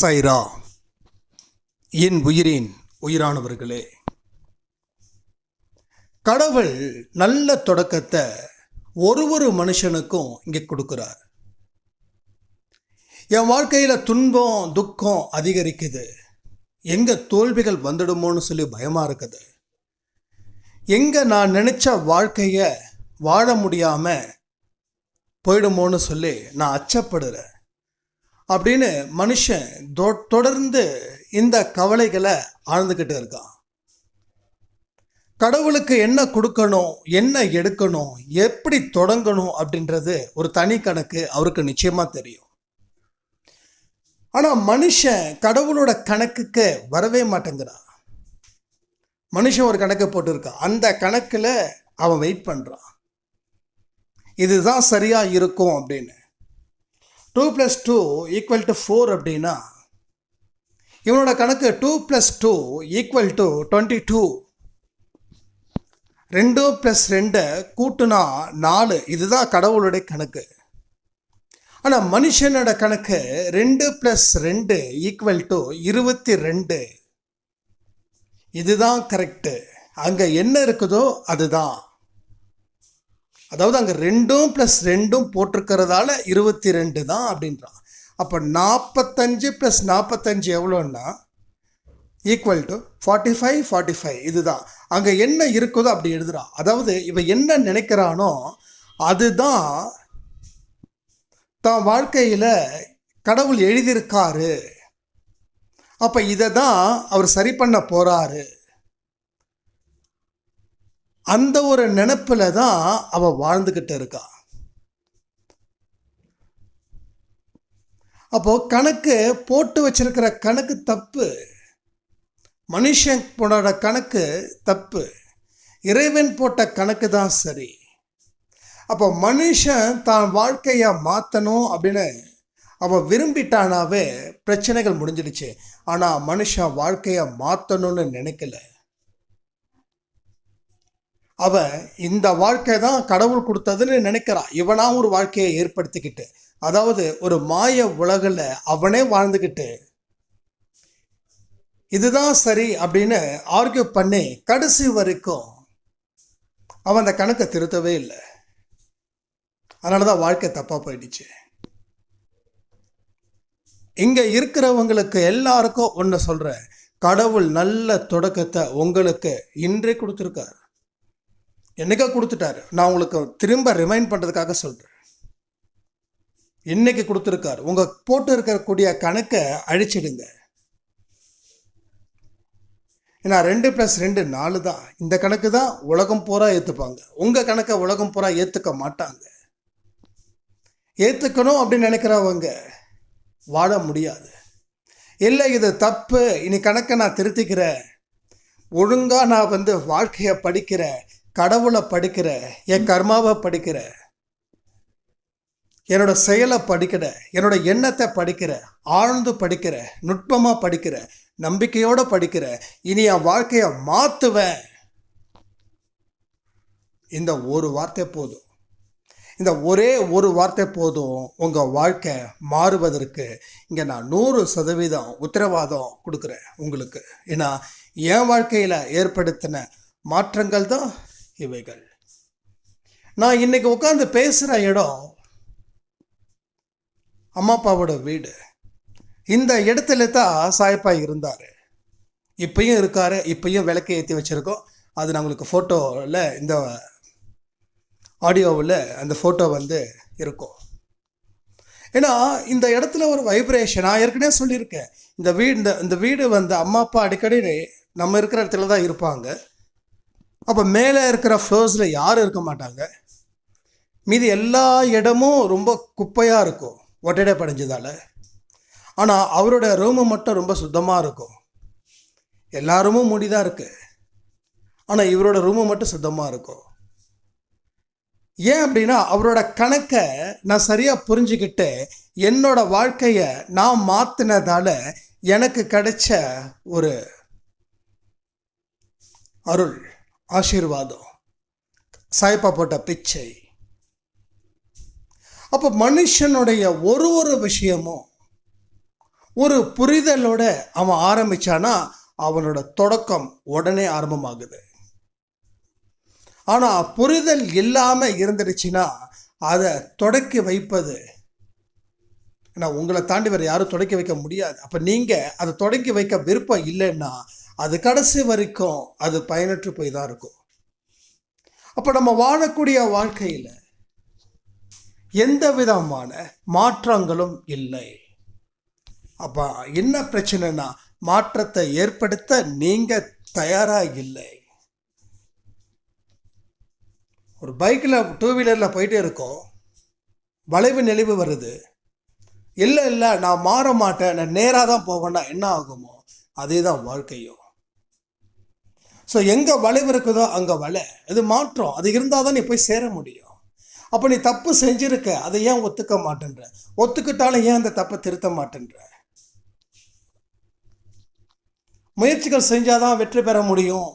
சைரா. என் உயிரின் உயிரானவர்களே கடவுள் நல்ல தொடக்கத்தை ஒரு ஒரு மனுஷனுக்கும் இங்கே கொடுக்குறார். என் வாழ்க்கையில் துன்பம் துக்கம் அதிகரிக்குது. எங்கே தோல்விகள் வந்துடுமோன்னு சொல்லி பயமாக இருக்குது. எங்கே நான் நினச்ச வாழ்க்கையை வாழ முடியாமல் போயிடுமோன்னு சொல்லி நான் அச்சப்படுறேன். அப்படின்னு மனுஷன் தொ- தொடர்ந்து இந்த கவலைகளை ஆழ்ந்துக்கிட்டு இருக்கான். கடவுளுக்கு என்ன கொடுக்கணும் என்ன எடுக்கணும் எப்படி தொடங்கணும் அப்படின்றது ஒரு தனி கணக்கு அவருக்கு நிச்சயமாக தெரியும். ஆனால் மனுஷன் கடவுளோட கணக்குக்கு வரவே மாட்டேங்கிறான். மனுஷன் ஒரு கணக்கு போட்டிருக்கான். அந்த கணக்கில் அவன் வெயிட் பண்ணுறான் இதுதான் சரியாக இருக்கும் அப்படின்னு. Two plus two equal to four அப்படின்னா இவனோட கணக்கு two plus two equal to twenty two ரெண்டு ப்ளஸ் ரெண்டை கூட்டுனா நாலு. இதுதான் கடவுளுடைய கணக்கு. ஆனால் மனுஷனோட கணக்கு ரெண்டு ப்ளஸ் ரெண்டு ஈக்குவல் டு இருபத்தி ரெண்டு. இதுதான் கரெக்டு அங்கே என்ன இருக்குதோ அதுதான். அதாவது அங்கே ரெண்டும் ப்ளஸ் ரெண்டும் போட்டிருக்கிறதால இருபத்தி ரெண்டு தான் அப்படின்றான் அப்போ நாற்பத்தஞ்சு ப்ளஸ் நாற்பத்தஞ்சு எவ்வளோன்னா? Equal to forty five forty five இதுதான். அங்கே என்ன இருக்குதோ அப்படி எழுதுறான். அதாவது இவன் என்ன நினைக்கிறானோ அதுதான் தான் வாழ்க்கையில் கடவுள் எழுதியிருக்காரு. அப்போ இதை தான் அவர் சரி பண்ண போகிறாரு அந்த ஒரு நினப்பில் தான் அவள் வாழ்ந்துக்கிட்டு இருக்கா. அப்போது கணக்கு போட்டு வச்சிருக்கிற கணக்கு தப்பு. மனுஷன் போனோட கணக்கு தப்பு. இறைவன் போட்ட கணக்கு தான் சரி. அப்போ மனுஷன் தான் வாழ்க்கையை மாற்றணும் அப்படின்னு அவன் விரும்பிட்டானாவே பிரச்சனைகள் முடிஞ்சிடுச்சு. ஆனால் மனுஷன் வாழ்க்கையை மாற்றணும்னு நினைக்கல. அவன் இந்த வாழ்க்கை தான் கடவுள் கொடுத்ததுன்னு நினைக்கிறான் இவனாக ஒரு வாழ்க்கையை ஏற்படுத்திக்கிட்டு அதாவது ஒரு மாய உலகில் அவனே வாழ்ந்துக்கிட்டு இதுதான் சரி அப்படின்னு ஆர்கியூ பண்ணி கடைசி வரைக்கும் அவன் அந்த கணக்கை திருத்தவே இல்லை. அதனால தான் வாழ்க்கை தப்பாக போயிடுச்சு. இங்கே இருக்கிறவங்களுக்கு எல்லாருக்கும் ஒன்று சொல்கிறேன் கடவுள் நல்ல தொடக்கத்தை உங்களுக்கு இன்றே கொடுத்துருக்காரு. என்னைக்கோ கொடுத்துட்டாரு. நான் உங்களுக்கு திரும்ப ரிமைண்ட் பண்ணுறதுக்காக சொல்கிறேன் இன்னைக்கு கொடுத்துருக்காரு. உங்கள் போட்டு இருக்கக்கூடிய கணக்கை அழிச்சிடுங்க. ஏன்னா ரெண்டு ப்ளஸ் ரெண்டு நாலு தான். இந்த கணக்கு தான் உலகம் பூரா ஏற்றுப்பாங்க உங்கள் கணக்கை உலகம் பூரா ஏற்றுக்க மாட்டாங்க. ஏற்றுக்கணும் அப்படின்னு நினைக்கிறவங்க வாழ முடியாது. இல்லை இது தப்பு. இனி கணக்கை நான் திருத்திக்கிறேன். ஒழுங்காக நான் வந்து வாழ்க்கையை படிக்கிறேன். கடவுளை படிக்கிற என் கர்மாவை படிக்கிற என்னோட செயலை படிக்கிற என்னோட எண்ணத்தை படிக்கிற ஆழ்ந்து படிக்கிற நுட்பமாக படிக்கிற நம்பிக்கையோடு படிக்கிற இனி என் வாழ்க்கையை மாற்றுவேன் இந்த ஒரு வார்த்தை போதும். இந்த ஒரே ஒரு வார்த்தை போதும் உங்கள் வாழ்க்கை மாறுவதற்கு இங்கே நான் நூறு சதவீதம் உத்தரவாதம் கொடுக்குறேன் உங்களுக்கு. ஏன்னா என் வாழ்க்கையில் ஏற்படுத்தின மாற்றங்கள் தான் இவைகள். நான் இன்னைக்கு உட்காந்து பேசுகிற இடம் அம்மா அப்பாவோட வீடு. இந்த இடத்துல தான் சாயப்பா இருந்தார். இப்பயும் இருக்கார் இப்பயும் விளக்கு ஏற்றி வச்சுருக்கோம். அது நான் உங்களுக்கு ஃபோட்டோவில் இந்த ஆடியோவில் அந்த ஃபோட்டோ வந்து இருக்கும். ஏன்னா இந்த இடத்துல ஒரு வைப்ரேஷன் நான் ஏற்கனவே சொல்லியிருக்கேன். இந்த வீடு இந்த இந்த வீடு வந்து அம்மா அப்பா அடிக்கடி நம்ம இருக்கிற இடத்துல தான் இருப்பாங்க. அப்போ மேலே இருக்கிற ஃப்ளோர்ஸில் யாரும் இருக்க மாட்டாங்க. மீதி எல்லா இடமும் ரொம்ப குப்பையாக இருக்கும் ஒட்டடை படைஞ்சதால். ஆனால் அவரோட ரூமு மட்டும் ரொம்ப சுத்தமாக இருக்கும். எல்லா ரூமும் மூடி தான் இருக்குது ஆனால் இவரோட ரூமு மட்டும் சுத்தமாக இருக்கும். ஏன் அப்படின்னா அவரோட கணக்கை நான் சரியாக புரிஞ்சுக்கிட்டு என்னோட வாழ்க்கையை நான் மாற்றினதால எனக்கு கிடைச்ச ஒரு அருள். ஆசீர்வாதம். சாய்ப்பா போட்ட பிச்சை. அப்போ மனுஷனுடைய ஒரு ஒரு விஷயமும் ஒரு புரிதலோட அவன் ஆரம்பிச்சானா அவனோட தொடக்கம் உடனே ஆரம்பமாகுது. ஆனால் புரிதல் இல்லாமல் இருந்துருச்சுன்னா அதை தொடக்கி வைப்பது ஏன்னா உங்களை தாண்டி வேறு யாரும் தொடக்கி வைக்க முடியாது. அப்போ நீங்கள் அதை தொடக்கி வைக்க விருப்பம் இல்லைன்னா அது கடைசி வரைக்கும் அது பயனற்று போய் தான் இருக்கும். அப்போ நம்ம வாழக்கூடிய வாழ்க்கையில் எந்த விதமான மாற்றங்களும் இல்லை. அப்போ என்ன பிரச்சனைனா மாற்றத்தை ஏற்படுத்த நீங்கள் தயாராக இல்லை. ஒரு பைக்கில் டூ வீலரில் போயிட்டே இருக்கோம். வளைவு நெளிவு வருது. இல்லை இல்லை நான் மாற மாட்டேன் நான் நேராக தான் போவேன்னா என்ன ஆகுமோ அதே தான் வாழ்க்கையும். ஸோ எங்கே வளைவு இருக்குதோ அங்கே வலை இது மாற்றம். அது இருந்தால் தான் நீ போய் சேர முடியும். அப்போ நீ தப்பு செஞ்சுருக்க. அதை ஏன் ஒத்துக்க மாட்டேன்ற. ஒத்துக்கிட்டாலும் ஏன் அந்த தப்பை திருத்த மாட்டேன்ற? முயற்சிகள் செஞ்சால் தான் வெற்றி பெற முடியும்.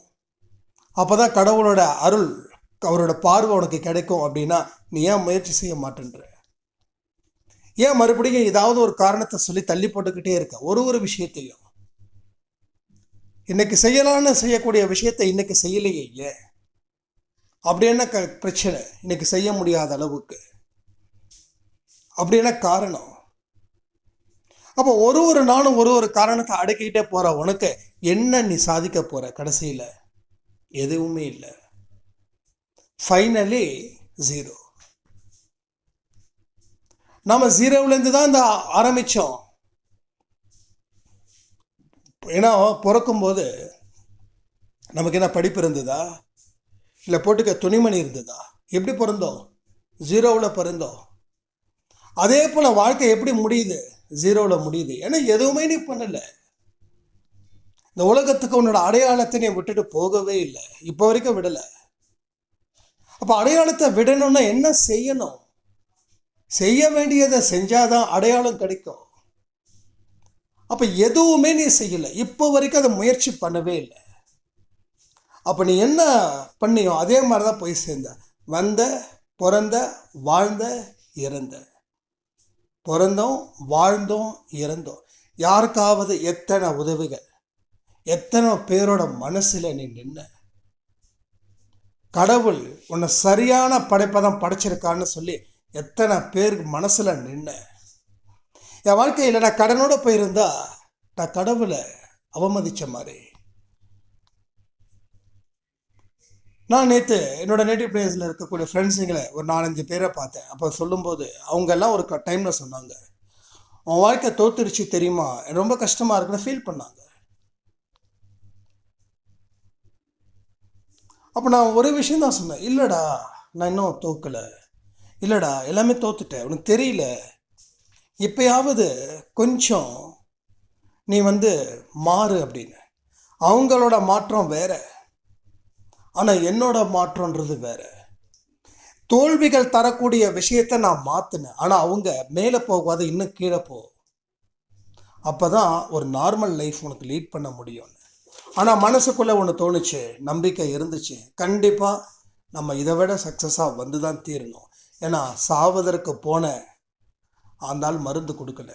அப்போ தான் கடவுளோட அருள் அவரோட பார்வை உனக்கு கிடைக்கும் அப்படின்னா நீ ஏன் முயற்சி செய்ய மாட்டேன்ற? ஏன் மறுபடியும் ஏதாவது ஒரு காரணத்தை சொல்லி தள்ளி போட்டுக்கிட்டே இருக்க? ஒரு ஒரு விஷயத்தையும். இன்னைக்கு செய்யலான்னு செய்யக்கூடிய விஷயத்தை இன்னைக்கு செய்யலையே ஏன் அப்படி என்ன க பிரச்சனை? இன்னைக்கு செய்ய முடியாத அளவுக்கு. அப்படி என்ன காரணம்? அப்போ ஒரு ஒரு நாளும் ஒரு ஒரு காரணத்தை அடக்கிக்கிட்டே போகிற உனக்கு என்ன நீ சாதிக்க போகிற கடைசியில்? எதுவுமே இல்லை. ஃபைனலி ஜீரோ நம்ம ஜீரோவிலேருந்து தான் இந்த ஆரம்பித்தோம் ஏன்னா பிறக்கும்போது நமக்கு என்ன படிப்பு இருந்ததா? இல்லை போட்டுக்க துணிமணி இருந்ததா? எப்படி பிறந்தோம்? ஜீரோவில் பிறந்தோம். அதே போல் வாழ்க்கை எப்படி முடியுது? ஜீரோவில் முடியுது. ஏன்னா எதுவுமே நீ பண்ணலை. இந்த உலகத்துக்கு உன்னோட அடையாளத்தை நீ விட்டுட்டு போகவே இல்லை. இப்போ வரைக்கும் விடலை. அப்போ அடையாளத்தை விடணும்னா என்ன செய்யணும்? செய்ய வேண்டியதை செஞ்சாதான் அடையாளம் கிடைக்கும். அப்போ எதுவுமே நீ செய்யலை. இப்போ வரைக்கும் அதை முயற்சி பண்ணவே இல்லை. அப்போ நீ என்ன பண்ணியோ அதே மாதிரி தான் போய் சேர்ந்த. வந்த பிறந்த வாழ்ந்த இறந்த. பிறந்தோம் வாழ்ந்தோம் இறந்தோம். யாருக்காவது எத்தனை உதவிகள் எத்தனை பேரோட மனசில் நீ நின்ன? கடவுள் உன்னை சரியான படைப்பை தான் படைச்சிருக்கான்னு சொல்லி எத்தனை பேருக்கு மனசில் நின்ன? என் வாழ்க்கையில் நான் கடனோட போயிருந்தா நான் கடவுளை அவமதித்த மாதிரி. நான் நேற்று என்னோட நேட்டிவ் பிளேஸில் இருக்கக்கூடிய ஃப்ரெண்ட்ஸுங்களை ஒரு நாலஞ்சு பேரை பார்த்தேன். அப்போ சொல்லும்போது அவங்கெல்லாம் ஒரு டைமில் சொன்னாங்க. உன் வாழ்க்கை தோத்துருச்சு தெரியுமா? ரொம்ப கஷ்டமாக இருக்குன்னு ஃபீல் பண்ணாங்க. அப்போ நான் ஒரு விஷயம் தான் சொன்னேன். இல்லைடா நான் இன்னும் தோக்கலை. இல்லைடா எல்லாமே தோத்துட்டேன். உனக்கு தெரியல. இப்பயாவது கொஞ்சம் நீ வந்து மாறு அப்படின்னு. அவங்களோட மாற்றம் வேற. ஆனால் என்னோட மாற்றன்றது வேற. தோல்விகள் தரக்கூடிய விஷயத்தை நான் மாற்றினேன் ஆனால் அவங்க மேலே போகாத இன்னும் கீழே போ. அப்போ தான் ஒரு நார்மல் லைஃப் உனக்கு லீட் பண்ண முடியும்னு. ஆனால் மனசுக்குள்ளே ஒன்று தோணுச்சு நம்பிக்கை இருந்துச்சு. கண்டிப்பாக நம்ம இதை விட சக்ஸஸாக வந்து தான் தீரணும். ஏன்னா சாவதற்கு போன ஆனால் மருந்து கொடுக்கல.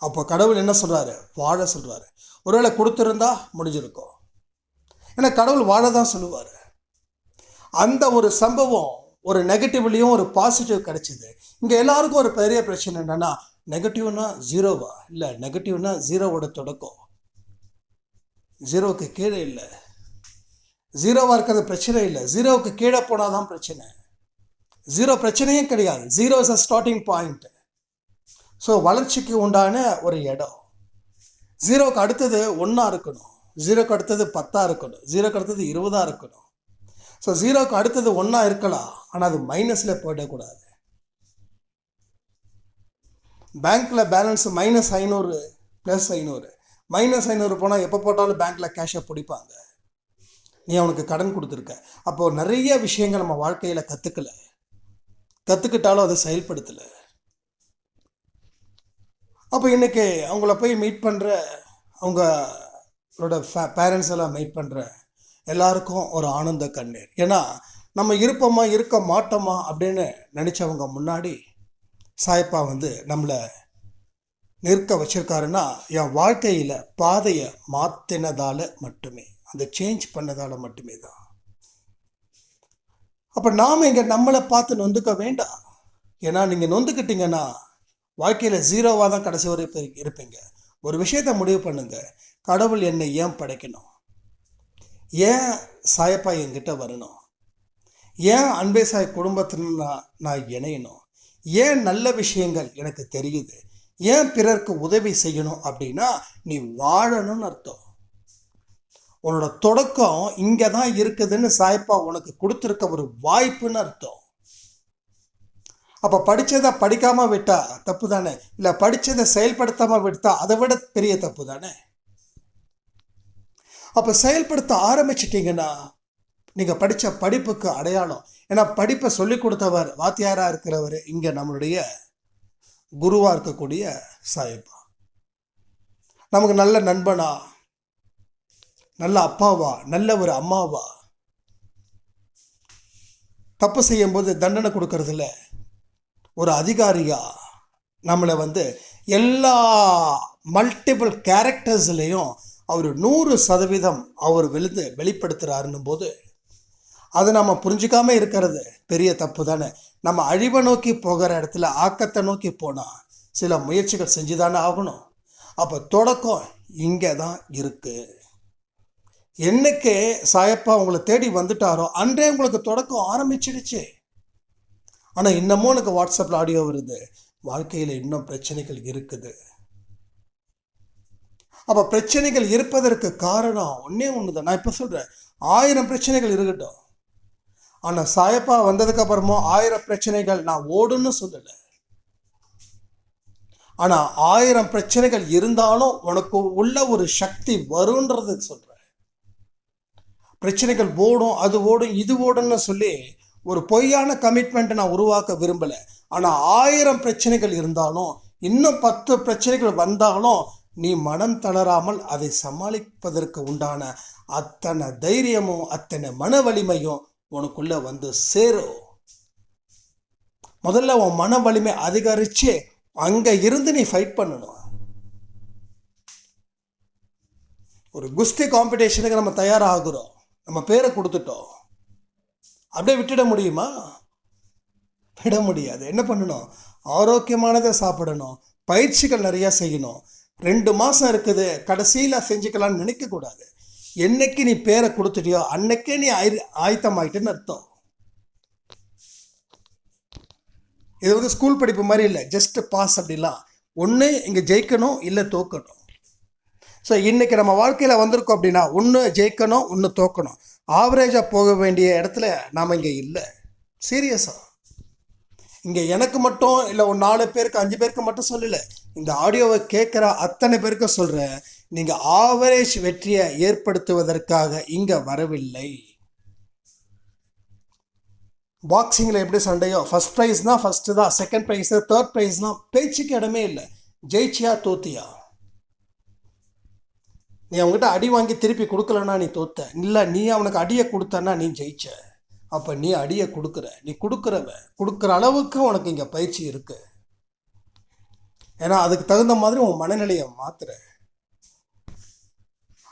அப்போ கடவுள் என்ன சொல்கிறாரு வாழ சொல்கிறாரு ஒருவேளை கொடுத்துருந்தா முடிஞ்சிருக்கும். ஏன்னா கடவுள் வாழ தான் சொல்லுவார். அந்த ஒரு சம்பவம் ஒரு நெகட்டிவ்லேயும் ஒரு பாசிட்டிவ் கிடைச்சிது. இங்கே எல்லாருக்கும் ஒரு பெரிய பிரச்சனை என்னென்னா நெகட்டிவ்னா ஜீரோவா இல்லை நெகட்டிவ்னா ஜீரோவோட தொடக்கம். ஜீரோவுக்கு கீழே இல்லை. ஜீரோவாக இருக்கிறது பிரச்சனை இல்லை. ஜீரோவுக்கு கீழே போனால் தான் பிரச்சனை. ஜீரோ பிரச்சனையும் கிடையாது. Zero is a starting point so வளர்ச்சிக்கு உண்டான ஒரு இடம். ஜீரோக்கு அடுத்தது ஒன்றா இருக்கணும். ஜீரோக்கு அடுத்தது பத்தாக இருக்கணும். ஜீரோக்கு அடுத்தது இருபதாக இருக்கணும். ஸோ ஜீரோக்கு அடுத்தது ஒன்றா இருக்கலாம். ஆனால் அது மைனஸில் போயிடக்கூடாது. பேங்க்கில் பேலன்ஸ் மைனஸ் ஐநூறு ப்ளஸ் ஐநூறு. மைனஸ் ஐநூறு போனால் எப்போ போட்டாலும் பேங்க்கில் கேஷை பிடிப்பாங்க. நீ அவனுக்கு கடன் கொடுத்துருக்க. அப்போது நிறைய விஷயங்கள் நம்ம வாழ்க்கையில் கற்றுக்கல கற்றுக்கிட்டாலும் அதை செயல்படுத்தலை. அப்போ இன்றைக்கி அவங்கள போய் மீட் பண்ணுற அவங்களோட ஃபே பேரண்ட்ஸ் எல்லாம் மீட் பண்ணுற எல்லாருக்கும் ஒரு ஆனந்த கண்ணீர். ஏன்னா நம்ம இருப்போமா இருக்க மாட்டோமா அப்படின்னு நினச்சவங்க முன்னாடி சாயப்பா வந்து நம்மளை நிற்க வச்சுருக்காருன்னா என் வாழ்க்கையில் பாதையை மாற்றினதால் மட்டுமே அந்த சேஞ்ச் பண்ணதால் மட்டுமே தான். அப்போ நாம் இங்கே நம்மளை பார்த்து நொந்துக்க வேண்டாம். ஏன்னா நீங்கள் நொந்துக்கிட்டீங்கன்னா வாழ்க்கையில் ஜீரோவாக தான் கடைசி வரை இருப்பீங்க. ஒரு விஷயத்தை முடிவு பண்ணுங்க. கடவுள் என்னை ஏன் படைக்கணும்? ஏன் சாயப்பா என்கிட்ட வரணும்? ஏன் அன்பே சாய் குடும்பத்தில் நான் நான் இணையணும்? ஏன் நல்ல விஷயங்கள் எனக்கு தெரியுது? ஏன் பிறருக்கு உதவி செய்யணும் அப்படின்னா நீ வாழணும்னு அர்த்தம். உன்னோட தொடக்கம் இங்கே தான் இருக்குதுன்னு சாயப்பா உனக்கு கொடுத்துருக்க ஒரு வாய்ப்புன்னு அர்த்தம். அப்போ படித்ததை படிக்காமல் விட்டால் தப்பு தானே இல்லை படித்ததை செயல்படுத்தாமல் விட்டால் அதை விட பெரிய தப்பு தானே அப்போ செயல்படுத்த ஆரம்பிச்சிட்டிங்கன்னா நீங்கள் படித்த படிப்புக்கு அடையாளம். ஏன்னா படிப்பை சொல்லிக் கொடுத்தவர் வாத்தியாராக இருக்கிறவர் இங்கே நம்மளுடைய குருவாக இருக்கக்கூடிய சாயப்பா. நமக்கு நல்ல நண்பனா நல்ல அப்பாவா நல்ல ஒரு அம்மாவா? தப்பு செய்யும்போது தண்டனை கொடுக்கறதில்ல. ஒரு அதிகாரியாக நம்மளை வந்து எல்லா மல்டிபிள் கேரக்டர்ஸ்லேயும் அவர் நூறு சதவீதம் அவர் விழுந்து வெளிப்படுத்துகிறாருன்னும் போது அதை நம்ம புரிஞ்சுக்காம இருக்கிறது. பெரிய தப்பு தானே. நம்ம அழிவை நோக்கி போகிற இடத்துல ஆக்கத்தை நோக்கி போனால் சில முயற்சிகள் செஞ்சு தானே ஆகணும். அப்போ தொடக்கம் இங்கே தான் இருக்குது என்னைக்கு சாயப்பா உங்களை தேடி வந்துட்டாரோ அன்றே உங்களுக்கு தொடக்கம் ஆரம்பிச்சிடுச்சு. ஆனால் இன்னமும் எனக்கு வாட்ஸ்அப்பில் ஆடியோ வருது. வாழ்க்கையில் இன்னும் பிரச்சனைகள் இருக்குது. அப்போ பிரச்சனைகள் இருப்பதற்கு காரணம் ஒன்றே ஒன்று தான் நான் இப்போ சொல்கிறேன் ஆயிரம் பிரச்சனைகள் இருக்கட்டும். ஆனால் சாயப்பா வந்ததுக்கப்புறமா ஆயிரம் பிரச்சனைகள் நான் ஓடுன்னு சொல்லலை. ஆனால் ஆயிரம் பிரச்சனைகள் இருந்தாலும் உனக்கு உள்ள ஒரு சக்தி வருன்றது சொல்கிறேன் பிரச்சனைகள் ஓடும் அது ஓடும் இது ஓடும்னு சொல்லி ஒரு பொய்யான கமிட்மெண்ட்டை நான் உருவாக்க விரும்பலை. ஆனால் ஆயிரம் பிரச்சனைகள் இருந்தாலும் இன்னும் பத்து பிரச்சனைகள் வந்தாலும் நீ மனம் தளராமல் அதை சமாளிப்பதற்கு உண்டான அத்தனை தைரியமும் அத்தனை மன வலிமையும் உனக்குள்ளே வந்து சேரும் முதல்ல உன் மன வலிமை அதிகரித்து அங்கே இருந்து நீ ஃபைட் பண்ணணும். ஒரு குஸ்தி காம்படிஷனுக்கு நம்ம தயாராகிறோம். நம்ம பேரை கொடுத்துட்டோம். அப்படியே விட்டுட முடியுமா? விட முடியாது. என்ன பண்ணணும்? ஆரோக்கியமானதை சாப்பிடணும். பயிற்சிகள் நிறையா செய்யணும். ரெண்டு மாதம் இருக்குது. கடைசியில் செஞ்சுக்கலாம்னு நினைக்கக்கூடாது. என்னைக்கு நீ பேரை கொடுத்துட்டியோ அன்னைக்கே நீ ஆயி ஆயத்தமாயிட்டுன்னு அர்த்தம். இது வந்து ஸ்கூல் படிப்பு மாதிரி இல்லை. ஜஸ்ட் பாஸ் அப்படிலாம். ஒன்று இங்கே ஜெயிக்கணும் இல்லை தோக்கணும். ஸோ இன்றைக்கி நம்ம வாழ்க்கையில் வந்திருக்கோம் அப்படின்னா ஒன்று ஜெயிக்கணும் ஒன்று தோக்கணும். ஆவரேஜாக போக வேண்டிய இடத்துல நாம் இங்கே இல்லை. சீரியஸாக இங்கே எனக்கு மட்டும் இல்லை ஒரு நாலு பேருக்கு அஞ்சு பேருக்கு மட்டும் சொல்லலை. இந்த ஆடியோவை கேட்குற அத்தனை பேருக்கு சொல்கிறேன் நீங்கள் ஆவரேஜ் வெற்றியை ஏற்படுத்துவதற்காக இங்கே வரவில்லை. பாக்ஸிங்கில் எப்படி சண்டையோ ஃபஸ்ட் ப்ரைஸ்னால் ஃபஸ்ட்டு தான் செகண்ட் ப்ரைஸு தேர்ட் ப்ரைஸ்னால் பேச்சுக்கு இடமே இல்லை. ஜெயிச்சியா தோத்தியா? நீ அவங்ககிட்ட அடி வாங்கி திருப்பி கொடுக்கலன்னா நீ தோத்த. இல்லை நீ அவனுக்கு அடியை கொடுத்தன்னா நீ ஜெயிச்ச. அப்போ நீ அடியை கொடுக்குற. நீ கொடுக்குறவ. கொடுக்குற அளவுக்கு உனக்கு இங்கே பயிற்சி இருக்குது ஏன்னா அதுக்கு தகுந்த மாதிரி உன் மனநிலையை மாத்துற.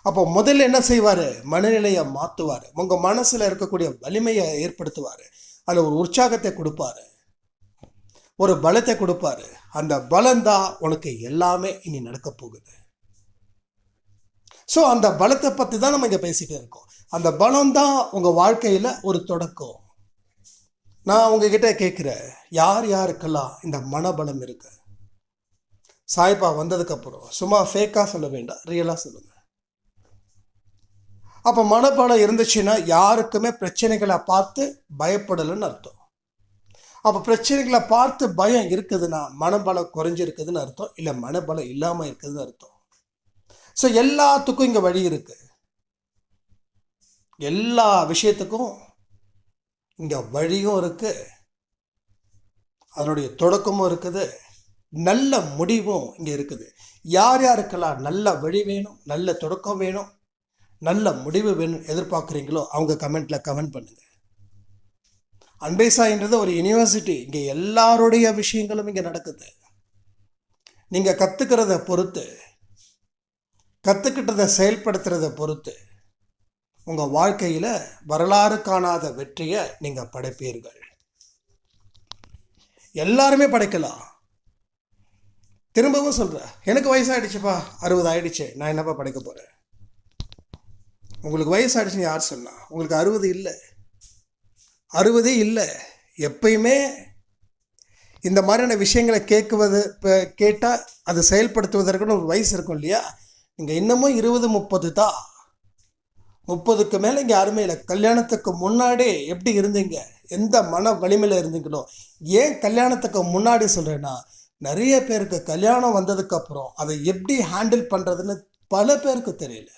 அப்போ முதல்ல என்ன செய்வார்? மனநிலையை மாற்றுவார் உங்கள் மனசில் இருக்கக்கூடிய வலிமையை ஏற்படுத்துவார். அதில் ஒரு உற்சாகத்தை கொடுப்பாரு. ஒரு பலத்தை கொடுப்பாரு. அந்த பலம்தான் உனக்கு எல்லாமே இனி நடக்க போகுது. ஸோ அந்த பலத்தை பற்றி தான் நம்ம இங்கே பேசிகிட்டு இருக்கோம். அந்த பலம் தான் உங்கள் வாழ்க்கையில் ஒரு தொடக்கம். நான் உங்ககிட்ட கேட்குறேன் யார் யாருக்கெல்லாம் இந்த மனபலம் இருக்கு? சாய்பா வந்ததுக்கப்புறம் சும்மா ஃபேக்காக சொல்ல வேண்டாம் ரியலாக சொல்லுங்கள் அப்போ மனபலம் இருந்துச்சுன்னா யாருக்குமே பிரச்சனைகளை பார்த்து பயப்படலைன்னு அர்த்தம். அப்போ பிரச்சனைகளை பார்த்து பயம் இருக்குதுன்னா மனபலம் குறைஞ்சிருக்குதுன்னு அர்த்தம் இல்லை மனபலம் இல்லாமல் இருக்குதுன்னு அர்த்தம். ஸோ எல்லாத்துக்கும் இங்கே வழி இருக்குது எல்லா விஷயத்துக்கும் இங்கே வழியும் இருக்குது அதனுடைய தொடக்கமும் இருக்குது. நல்ல முடிவும் இங்கே இருக்குது. யார் யாருக்கெல்லாம் நல்ல வழி வேணும் நல்ல தொடக்கம் வேணும் நல்ல முடிவு வேணும் எதிர்பார்க்குறீங்களோ அவங்க கமெண்ட்டில் கமெண்ட் பண்ணுங்கள் அன்பேசாயின்றது ஒரு யூனிவர்சிட்டி. இங்கே எல்லாருடைய விஷயங்களும் இங்கே நடக்குது. நீங்கள் கற்றுக்கிறத பொறுத்து கற்றுக்கிட்டதை செயல்படுத்துறத பொறுத்து உங்கள் வாழ்க்கையில் வரலாறு காணாத வெற்றியை நீங்கள் படைப்பீர்கள். எல்லாருமே படைக்கலாம். திரும்பவும் சொல்கிறேன் எனக்கு வயசாயிடுச்சுப்பா. அறுபது ஆயிடுச்சு நான் என்னப்பா படைக்க போகிறேன் உங்களுக்கு வயசாகிடுச்சுன்னு யார் சொன்னா? உங்களுக்கு அறுபது இல்லை. அறுபது இல்லை. எப்பயுமே இந்த மாதிரியான விஷயங்களை கேட்குவது இப்போ கேட்டால் அது செயல்படுத்துவதற்குன்னு ஒரு வயசு இருக்கும் இல்லையா? இங்கே இன்னமும் இருபது முப்பது தான் முப்பதுக்கு மேலே இங்கே யாருமே இல்லை. கல்யாணத்துக்கு முன்னாடி எப்படி இருந்தீங்க? எந்த மன வலிமையில் இருந்தீங்களோ? ஏன் கல்யாணத்துக்கு முன்னாடி சொல்கிறேன்னா நிறைய பேருக்கு கல்யாணம் வந்ததுக்கப்புறம் அதை எப்படி ஹேண்டில் பண்ணுறதுன்னு பல பேருக்கு தெரியல.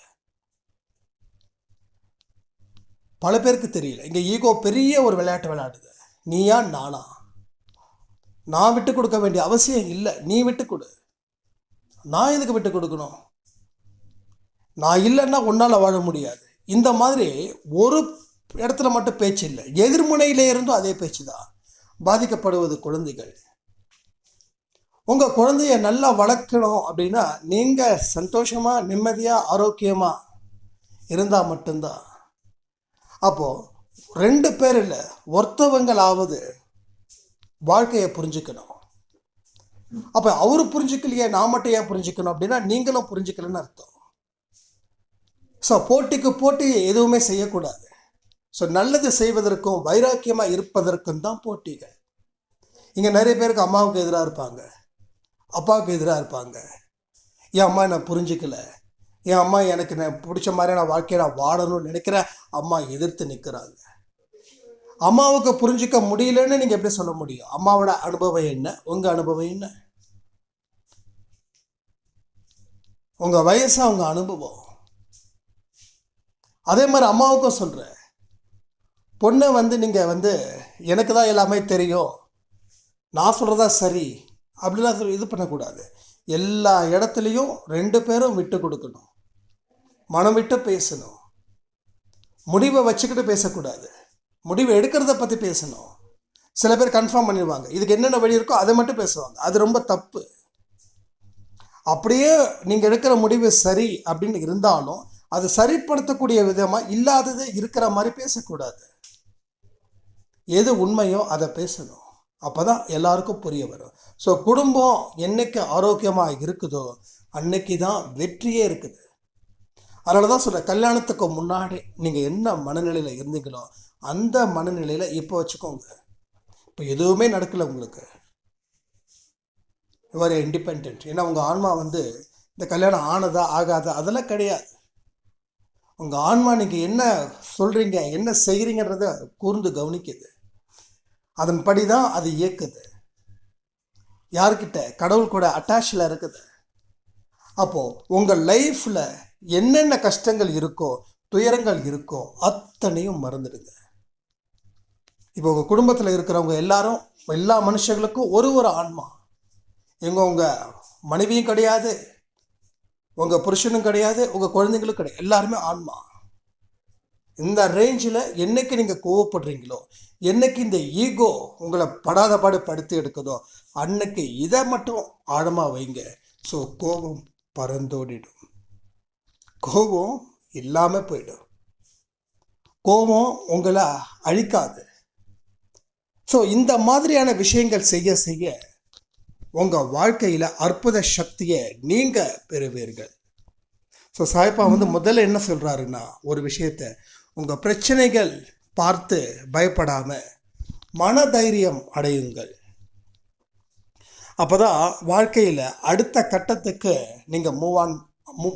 பல பேருக்கு தெரியல. இங்கே ஈகோ பெரிய ஒரு விளையாட்டு விளையாடுது. நீயா நானா? நான் விட்டு கொடுக்க வேண்டிய அவசியம் இல்லை. நீ விட்டு கொடு. நான் எதுக்கு விட்டு கொடுக்கணும்? நான் இல்லைன்னா உன்னால் வாழ முடியாது. இந்த மாதிரி ஒரு இடத்துல மட்டும் பேச்சு இல்லை. எதிர்முனையிலே இருந்தும் அதே பேச்சு தான். பாதிக்கப்படுவது குழந்தைகள். உங்கள் குழந்தைய நல்லா வளர்க்கணும் அப்படின்னா நீங்கள் சந்தோஷமாக நிம்மதியாக ஆரோக்கியமாக இருந்தால் மட்டும்தான். அப்போது ரெண்டு பேர் இல்லை ஒருத்தவங்களாவது வாழ்க்கையை புரிஞ்சுக்கணும். அப்போ அவர் புரிஞ்சுக்கலையே நான் மட்டும் ஏன் புரிஞ்சுக்கணும் அப்படின்னா நீங்களும் புரிஞ்சுக்கலன்னு அர்த்தம். ஸோ போட்டிக்கு போட்டி எதுவுமே செய்யக்கூடாது. ஸோ நல்லது செய்வதற்கும் வைராக்கியமாக இருப்பதற்கும் தான் போட்டிகள். இங்கே நிறைய பேருக்கு அம்மாவுக்கு எதிராக இருப்பாங்க. அப்பாவுக்கு எதிராக இருப்பாங்க. என் அம்மா நான் புரிஞ்சிக்கல. என் அம்மா எனக்கு நான் பிடிச்ச மாதிரியான வாழ்க்கையை நான் வாழணும்னு நினைக்கிற அம்மா எதிர்த்து நிற்கிறாங்க அம்மாவுக்கு புரிஞ்சுக்க முடியலன்னு நீங்கள் எப்படி சொல்ல முடியும்? அம்மாவோட அனுபவம் என்ன? உங்கள் அனுபவம் என்ன? உங்கள் வயசு அவங்க அனுபவம்? அதே மாதிரி அம்மாவுக்கும் சொல்கிறேன் பொண்ணை வந்து நீங்கள் வந்து எனக்கு தான் எல்லாமே தெரியும். நான் சொல்கிறதா சரி. அப்படிலாம் சொல்லி இது பண்ணக்கூடாது. எல்லா இடத்துலையும் ரெண்டு பேரும் விட்டு கொடுக்கணும். மனம் விட்டு பேசணும். முடிவை வச்சுக்கிட்டு பேசக்கூடாது. முடிவு எடுக்கிறத பற்றி பேசணும். சில பேர் கன்ஃபார்ம் பண்ணிடுவாங்க. இதுக்கு என்னென்ன வழி இருக்கோ அதை மட்டும் பேசுவாங்க. அது ரொம்ப தப்பு. அப்படியே நீங்கள் எடுக்கிற முடிவு சரி அப்படின்னு இருந்தாலும் அது சரிப்படுத்தக்கூடிய விதமாக இல்லாதது இருக்கிற மாதிரி பேசக்கூடாது. எது உண்மையோ அதை பேசணும். அப்போ தான் எல்லாருக்கும் புரிய வரும். ஸோ குடும்பம் என்னைக்கு ஆரோக்கியமாக இருக்குதோ அன்னைக்கு தான் வெற்றியே இருக்குது. அதனால தான் சொல்கிறேன் கல்யாணத்துக்கு முன்னாடி நீங்கள் என்ன மனநிலையில் இருந்தீங்களோ அந்த மனநிலையில் இப்போ வச்சுக்கோங்க. இப்போ எதுவுமே நடக்கலை உங்களுக்கு. இவர் இண்டிபெண்ட் ஏன்னா உங்கள் ஆன்மா வந்து இந்த கல்யாணம் ஆனதா ஆகாதா அதெல்லாம் கிடையாது. உங்கள் ஆன்மா நீங்கள் என்ன சொல்கிறீங்க என்ன செய்கிறீங்கன்றத கூர்ந்து கவனிக்குது. அதன்படி தான் அது இயக்குது. யார்கிட்ட? கடவுள் கூட அட்டாச்சில் இருக்குது. அப்போது உங்கள் லைஃப்பில் என்னென்ன கஷ்டங்கள் இருக்கோ துயரங்கள் இருக்கோ அத்தனையும் மறந்துடுங்க. இப்போ உங்கள் குடும்பத்தில் இருக்கிறவங்க எல்லாரும் எல்லா மனுஷங்களுக்கும் ஒரு ஒரு ஆன்மா. எங்கள் உங்கள் மனைவியும் கிடையாது உங்கள் புருஷனும் கிடையாது உங்கள் குழந்தைங்களும் கிடையாது. எல்லாருமே ஆன்மா. இந்த ரேஞ்சில் என்னைக்கு நீங்கள் கோவப்படுறீங்களோ என்னைக்கு இந்த ஈகோ உங்களை படாத பாடு படுத்தி எடுக்குதோ அன்னைக்கு இதை மட்டும் ஆழமாக வைங்க. ஸோ கோபம் பறந்தோடிடும். கோபம் இல்லாமல் போயிடும். கோபம் உங்களை அழிக்காது. ஸோ இந்த மாதிரியான விஷயங்கள் செய்ய செய்ய உங்கள் வாழ்க்கையில் அற்புத சக்தியை நீங்கள் பெறுவீர்கள். ஸோ சாய்ப்பா வந்து முதல்ல என்ன சொல்கிறாருன்னா ஒரு விஷயத்த உங்கள் பிரச்சனைகள் பார்த்து பயப்படாமல் மனதைரியம் அடையுங்கள். அப்போ தான் வாழ்க்கையில் அடுத்த கட்டத்துக்கு நீங்கள் மூவ் ஆன்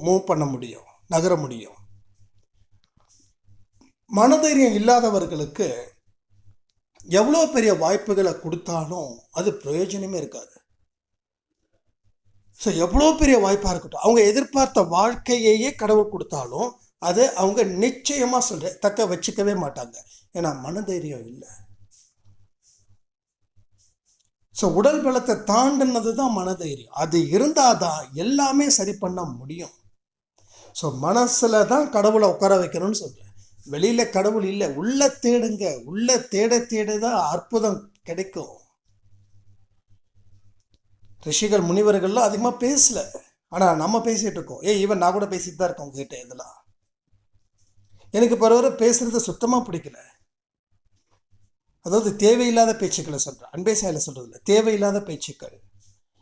மூவ் பண்ண முடியும் நகர முடியும். மனதைரியம் இல்லாதவர்களுக்கு எவ்வளோ பெரிய வாய்ப்புகளை கொடுத்தாலும் அது பிரயோஜனமே இருக்காது. ஸோ எவ்வளோ பெரிய வாய்ப்பாக இருக்கட்டும் அவங்க எதிர்பார்த்த வாழ்க்கையையே கடவுள் கொடுத்தாலும் அதை அவங்க நிச்சயமாக சொல்ற தக்க வச்சுக்கவே மாட்டாங்க. ஏன்னா மனதைரியம் இல்லை. ஸோ உடல் பலத்தை தாண்டினது தான் மனதைரியம். அது இருந்தால் தான் எல்லாமே சரி பண்ண முடியும். ஸோ மனசில் தான் கடவுளை உட்கார வைக்கணும்னு சொல்கிறேன் வெளியில் கடவுள் இல்லை. உள்ள தேடுங்க. உள்ள தேட தேட தான் அற்புதம் கிடைக்கும். ரிஷிகள் முனிவர்கள்லாம் அதிகமாக பேசல. ஆனால் நம்ம பேசிகிட்டு இருக்கோம். ஏ ஈவன் நான் கூட பேசிட்டு தான் இருக்கேன் உங்ககிட்ட இதெல்லாம். எனக்கு பரவாயில்ல பேசுறது சுத்தமாக பிடிக்கல. அதாவது தேவையில்லாத பேச்சுக்களை சொல்கிறேன் அன்பே சாயில் சொல்கிறது இல்லை தேவையில்லாத பேச்சுக்கள்.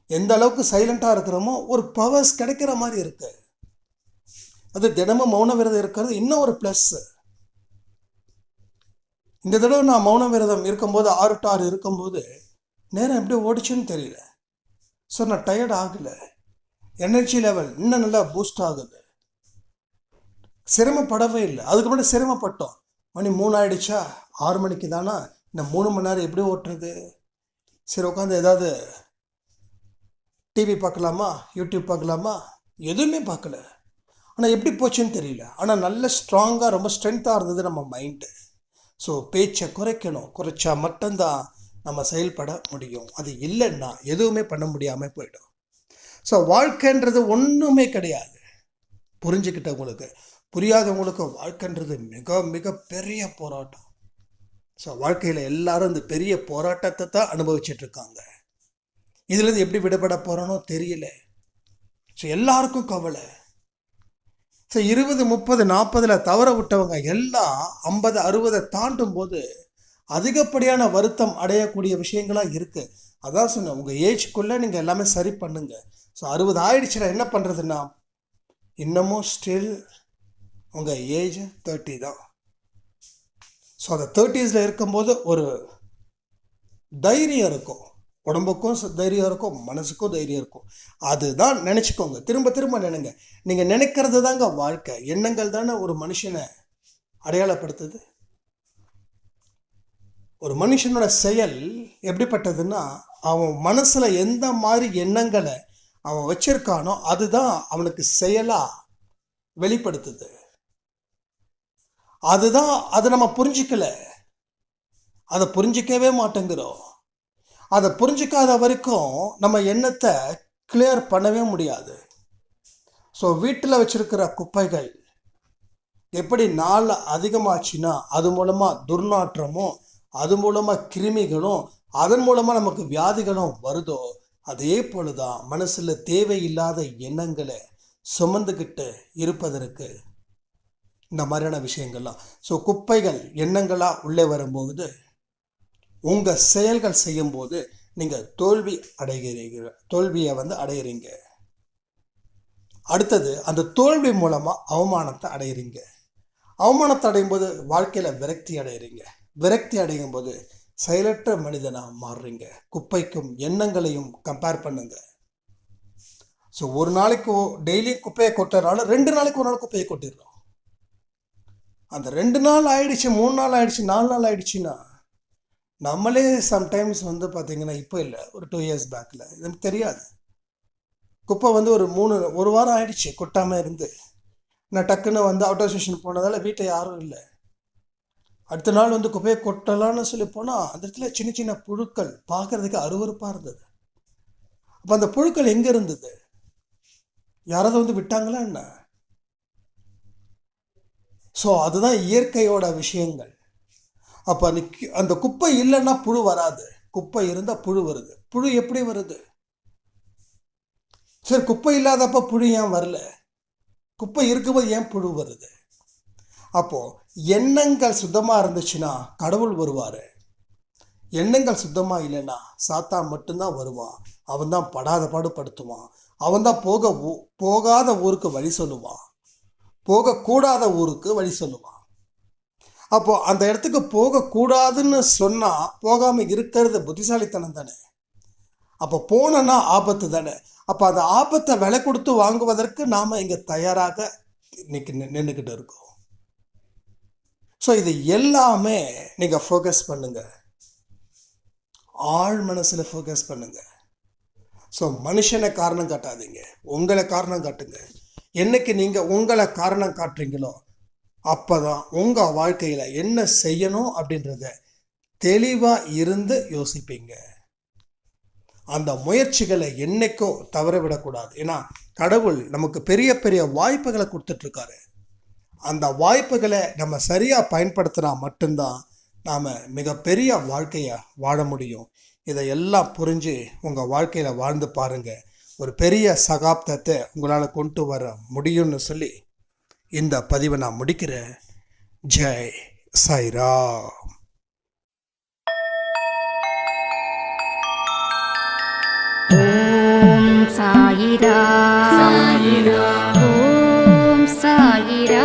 எந்த அளவுக்கு சைலண்ட்டாக இருக்கிறோமோ ஒரு பவர்ஸ் கிடைக்கிற மாதிரி இருக்கு. அது தினமும் மௌன விரதம் இருக்கிறது இன்னும் ஒரு ப்ளஸ்ஸு இந்த தடவை நான் மௌன விரதம் இருக்கும்போது ஆறு டு ஆறு இருக்கும்போது நேரம் எப்படி ஓடிச்சுன்னு தெரியல. ஸோ நான் டயர்ட் ஆகலை. எனர்ஜி லெவல் இன்னும் நல்லா பூஸ்ட் ஆகுது. சிரமப்படவே இல்லை. அதுக்கு முன்னாடி சிரமப்பட்டோம். மணி மூணு ஆயிடுச்சா ஆறு மணிக்கு தானா? இந்த மூணு மணி நேரம் எப்படி ஓட்டுறது? சரி உட்காந்து ஏதாவது டிவி பார்க்கலாமா? யூடியூப் பார்க்கலாமா? எதுவுமே பார்க்கல. ஆனால் எப்படி போச்சுன்னு தெரியல. ஆனால் நல்ல ஸ்ட்ராங்காக ரொம்ப ஸ்ட்ரென்த்தாக இருந்தது நம்ம மைண்டு ஸோ பேச்சை குறைக்கணும். குறைச்சா மட்டும்தான் நம்ம செயல்பட முடியும். அது இல்லைன்னா எதுவுமே பண்ண முடியாமல் போயிடும். ஸோ வாழ்க்கைன்றது ஒன்றுமே கிடையாது. புரிஞ்சுக்கிட்டவங்களுக்கு புரியாதவங்களுக்கு வாழ்க்கைன்றது மிக மிக பெரிய போராட்டம். ஸோ வாழ்க்கையில் எல்லாரும் இந்த பெரிய போராட்டத்தை தான் அனுபவிச்சுட்டு இருக்காங்க. இதுலேருந்து எப்படி விடுபட போகிறோனோ தெரியல. ஸோ எல்லாருக்கும் கவலை. ஸோ இருபது முப்பது நாற்பதில் தவற விட்டவங்க எல்லாம் ஐம்பது அறுபதை தாண்டும் போது அதிகப்படியான வருத்தம் அடையக்கூடிய விஷயங்களாக இருக்குது அதான் சொன்னேன் உங்கள் ஏஜ்க்குள்ளே நீங்கள் எல்லாமே சரி பண்ணுங்க. ஸோ அறுபது ஆயிடுச்சுன்னா என்ன பண்ணுறதுன்னா இன்னமும் ஸ்டில் உங்கள் ஏஜ் தேர்ட்டி தான். ஸோ அந்த தேர்ட்டிஸில் இருக்கும்போது ஒரு தைரியம் இருக்கும். உடம்புக்கும் தைரியம் இருக்கும் மனசுக்கும் தைரியம் இருக்கும். அதுதான் நினச்சிக்கோங்க. திரும்ப திரும்ப நினைங்க. நீங்கள் நினைக்கிறது தாங்க வாழ்க்கை. எண்ணங்கள் தானே ஒரு மனுஷனை அடையாளப்படுத்துது? ஒரு மனுஷனோட செயல் எப்படிப்பட்டதுன்னா அவன் மனசில் எந்த மாதிரி எண்ணங்களை அவன் வச்சிருக்கானோ அதுதான் அவனுக்கு செயலாக வெளிப்படுத்துது. அதுதான் அதை நம்ம புரிஞ்சிக்கல. அதை புரிஞ்சிக்கவே மாட்டேங்கிறோம். அதை புரிஞ்சிக்காத வரைக்கும் நம்ம எண்ணத்தை கிளியர் பண்ணவே முடியாது. ஸோ வீட்டில் வச்சிருக்கிற குப்பைகள் எப்படி நாள் அதிகமாச்சுன்னா அது மூலமாக துர்நாற்றமும் அது மூலமாக கிருமிகளும் அதன் மூலமாக நமக்கு வியாதிகளும் வருதோ அதே போல தான் மனசில் தேவையில்லாத எண்ணங்களை சுமந்துக்கிட்டு இருப்பதற்கு இந்த மாதிரியான விஷயங்கள்லாம். ஸோ குப்பைகள் எண்ணங்களாக உள்ளே வரும்போது உங்கள் செயல்கள் செய்யும்போது நீங்கள் தோல்வி அடைகிறீங்க தோல்வியை வந்து அடையிறீங்க. அடுத்தது அந்த தோல்வி மூலமாக அவமானத்தை அடையிறீங்க. அவமானத்தை அடையும் போது வாழ்க்கையில் விரக்தி அடையிறீங்க. விரக்தி அடையும் போது செயலற்ற மனிதனாக மாறுறீங்க. குப்பைக்கும் எண்ணங்களையும் கம்பேர் பண்ணுங்க. ஸோ ஒரு நாளைக்கு டெய்லி குப்பையை கொட்டுறனால ரெண்டு நாளைக்கு ஒரு நாள் குப்பையை கொட்டிடுறோம். அந்த ரெண்டு நாள் ஆயிடுச்சு மூணு நாள் ஆயிடுச்சு நாலு நாள் ஆயிடுச்சுன்னா நம்மளே சம்டைம்ஸ் வந்து பார்த்தீங்கன்னா இப்போ இல்லை ஒரு டூ இயர்ஸ் பேக்கில் எனக்கு தெரியாது. குப்பை வந்து ஒரு மூணு ஒரு வாரம் ஆயிடுச்சு கொட்டாமல் இருந்து. நான் டக்குன்னு வந்து அவுட் ஆஃப் ஸ்டேஷன் போனதால் வீட்டில் யாரும் இல்லை. அடுத்த நாள் வந்து குப்பையை கொட்டலான்னு சொல்லி போனால் அந்த இடத்துல சின்ன சின்ன புழுக்கள் பார்க்கறதுக்கு அருவருப்பாக இருந்தது. அப்போ அந்த புழுக்கள் எங்கே இருந்தது? யாராவது வந்து விட்டாங்களா என்ன? ஸோ அதுதான் இயற்கையோட விஷயங்கள். அப்போ அன்னைக்கு அந்த குப்பை இல்லைன்னா புழு வராது. குப்பை இருந்தால் புழு வருது. புழு எப்படி வருது? சரி குப்பை இல்லாதப்ப புழு ஏன் வரல? குப்பை இருக்கும்போது ஏன் புழு வருது? அப்போது எண்ணங்கள் சுத்தமாக இருந்துச்சுன்னா கடவுள் வருவார். எண்ணங்கள் சுத்தமாக இல்லைன்னா சாத்தான் மட்டும்தான் வருவான். அவன் தான் படாத பாடு படுத்துவான். அவன் தான் போக ஊ- போகாத ஊருக்கு வழி சொல்லுவான். போகக்கூடாத ஊருக்கு வழி சொல்லுவான். அப்போது அந்த இடத்துக்கு போகக்கூடாதுன்னு சொன்னால் போகாமல் இருக்கிறது புத்திசாலித்தனம் தானே? அப்போ போனோன்னா ஆபத்து தானே? அப்போ அந்த ஆபத்தை விலை கொடுத்து வாங்குவதற்கு நாம் இங்கே தயாராக இன்னைக்கு நின்றுக்கிட்டு இருக்கோம். ஸோ இது எல்லாமே நீங்கள் ஃபோக்கஸ் பண்ணுங்கள் ஆழ் மனசில் ஃபோக்கஸ் பண்ணுங்கள் ஸோ மனுஷனை காரணம் காட்டாதீங்க. உங்களை காரணம் காட்டுங்க. என்னைக்கு நீங்கள் உங்களை காரணம் காட்டுறீங்களோ அப்போ தான் உங்கள் வாழ்க்கையில் என்ன செய்யணும் அப்படின்றத தெளிவாக இருந்து யோசிப்பீங்க. அந்த முயற்சிகளை என்னைக்கும் தவற விடக்கூடாது. ஏன்னா கடவுள் நமக்கு பெரிய பெரிய வாய்ப்புகளை கொடுத்துட்ருக்காரு அந்த வாய்ப்புகளை நம்ம சரியாக பயன்படுத்தினா மட்டும்தான் நாம் மிகப்பெரிய வாழ்க்கையை வாழ முடியும் இதையெல்லாம் புரிஞ்சு உங்கள் வாழ்க்கையில் வாழ்ந்து பாருங்கள் ஒரு பெரிய சகாப்தத்தை உங்களால் கொண்டு வர முடியும்னு சொல்லி இந்த பதிவை நான் முடிக்கிறேன் ஜெய் சாய்ராம் ॐ सायिरा சாயிரா